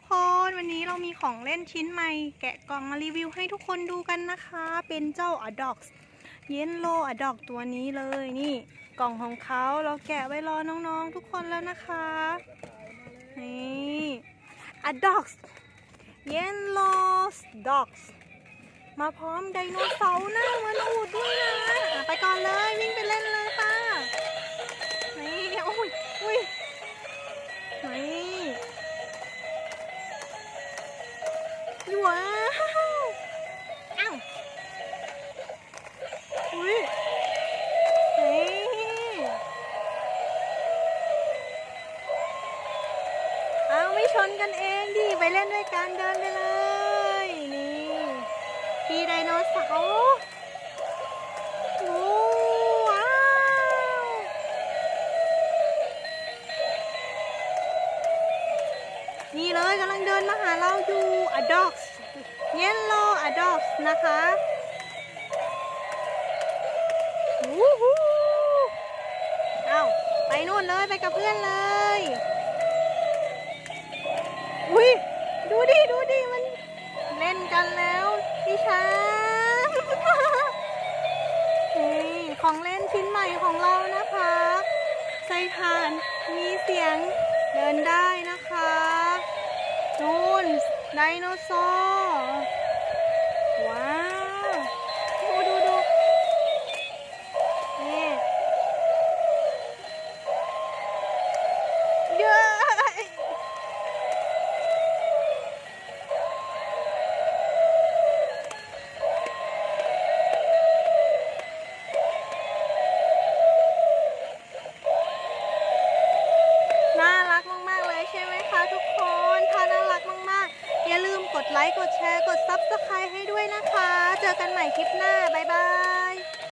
กคนวันนี้เรามีของเล่นชิ้นใหม่ แกะกล่องมารีวิวให้ทุกคนดูกันนะคะ เป็นเจ้า a d o x เยนโล a d o x ตัวนี้เลยนี่ กล่องของเขาเราแกะไว้รอน้องๆทุกคนแล้วนะคะนี่ a d o x เยนโล dogs มาพร้อมไดโนเสาร์หน้ามันอูดด้วยนะไปก่อนเลยวิ่งไปเลย ว้าวอ้าวอุ้ยเอาไม่ชนกันเองดิ ไปเล่นด้วยกันเดินไปเลย นี่เลยกำลังเดินมาหาเราอยู่ a d o x Yellow a d o x นะคะวู้ฮู้เอาไปนู่นเลยไปกับเพื่อนเลย อุ้ยดูดิ ดูดิ มันเล่นกันแล้วพี่ช้างนี่ของเล่นชิ้นใหม่ของเรานะคะ ใส่ฐานมีเสียงเดินได้นะคะ นู่น ไลค์ กดแชร์ กดซับสไครต์ให้ด้วยนะคะ เจอกันใหม่คลิปหน้า